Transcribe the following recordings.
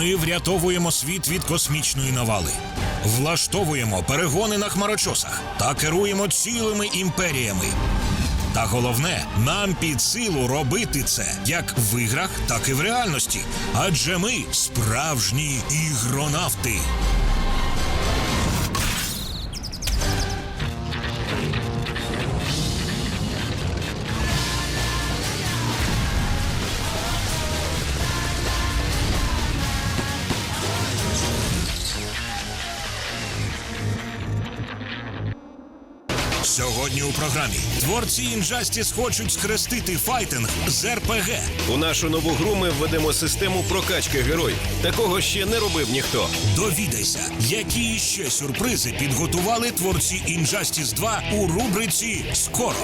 Ми врятовуємо світ від космічної навали, влаштовуємо перегони на хмарочосах та керуємо цілими імперіями. Та головне, нам під силу робити це як в іграх, так і в реальності. Адже ми справжні ігронавти. Сьогодні у програмі творці Injustice хочуть скрестити файтинг з РПГ. У нашу нову гру ми введемо систему прокачки героїв. Такого ще не робив ніхто. Довідайся, які ще сюрпризи підготували творці Injustice 2 у рубриці Скоро.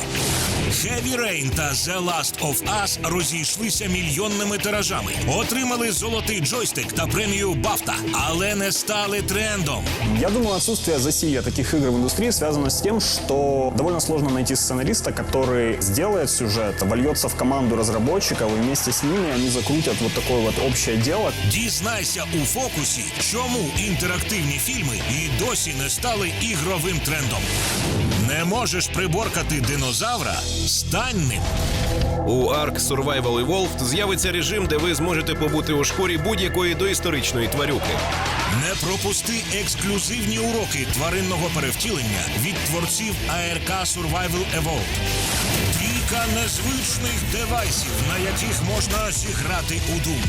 Heavy Rain та The Last of Us розійшлися мільйонними тиражами, отримали золотий джойстик та премію Бафта, але не стали трендом. Я думаю, отсутствие засилия таких игр в индустрии связано с тем, что довольно сложно найти сценариста, который сделает сюжет, вольется в команду разработчиков, и вместе с ними они закрутят вот такое вот общее дело. Дізнайся у фокусі, чому інтерактивні фільми і досі не стали ігровим трендом. Не можеш приборкати динозавра? Стань ним. У Ark Survival Evolved з'явиться режим, де ви зможете побути у шкурі будь-якої доісторичної тварюки. Не пропусти ексклюзивні уроки тваринного перевтілення від творців АРК Survival Evolved. Кілька незвичних девайсів, на яких можна зіграти у Doom.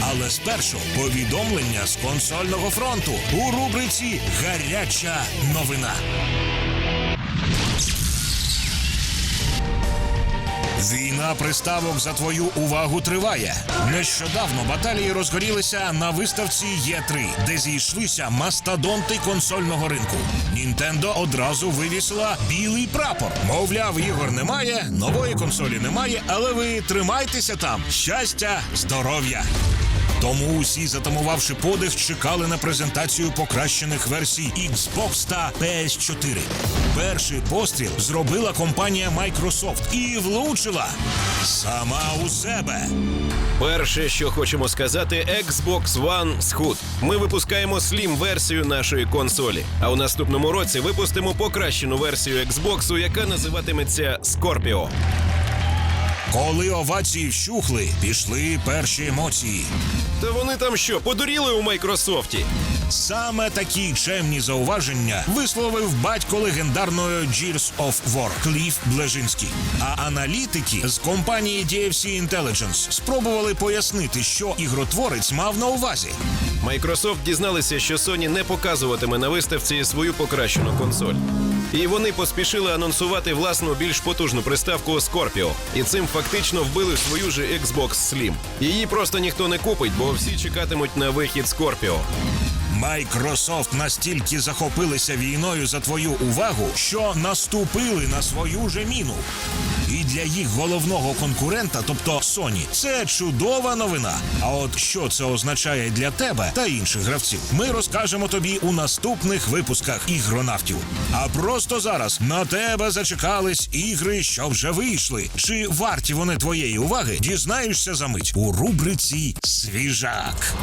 Але спершу повідомлення з консольного фронту у рубриці Гаряча новина. Війна приставок за твою увагу триває. Нещодавно баталії розгорілися на виставці Є3, де зійшлися мастодонти консольного ринку. Нінтендо одразу вивісила білий прапор. Мовляв, ігор немає, нової консолі немає, але ви тримайтеся там. Щастя, здоров'я. Тому усі, затамувавши подих, чекали на презентацію покращених версій Xbox та PS4. Перший постріл зробила компанія Microsoft і влучила сама у себе. Перше, що хочемо сказати, Xbox One схуд. Ми випускаємо slim версію нашої консолі. А у наступному році випустимо покращену версію Xbox, яка називатиметься Scorpio. Коли овації вщухли, пішли перші емоції. Та вони там що, подуріли у Майкрософті? Саме такі чемні зауваження висловив батько легендарної Gears of War Кліф Блежинський. А аналітики з компанії DFC Intelligence спробували пояснити, що ігротворець мав на увазі. Microsoft дізналися, що Sony не показуватиме на виставці свою покращену консоль. І вони поспішили анонсувати власну більш потужну приставку Scorpio. І цим фактично вбили свою же Xbox Slim. Її просто ніхто не купить, бо всі чекатимуть на вихід Scorpio. Microsoft настільки захопилися війною за твою увагу, що наступили на свою же міну. І для їх головного конкурента, тобто Sony, це чудова новина. А от що це означає для тебе та інших гравців, ми розкажемо тобі у наступних випусках ігронавтів. А просто зараз на тебе зачекались ігри, що вже вийшли. Чи варті вони твоєї уваги? Дізнаєшся за мить у рубриці Свіжак.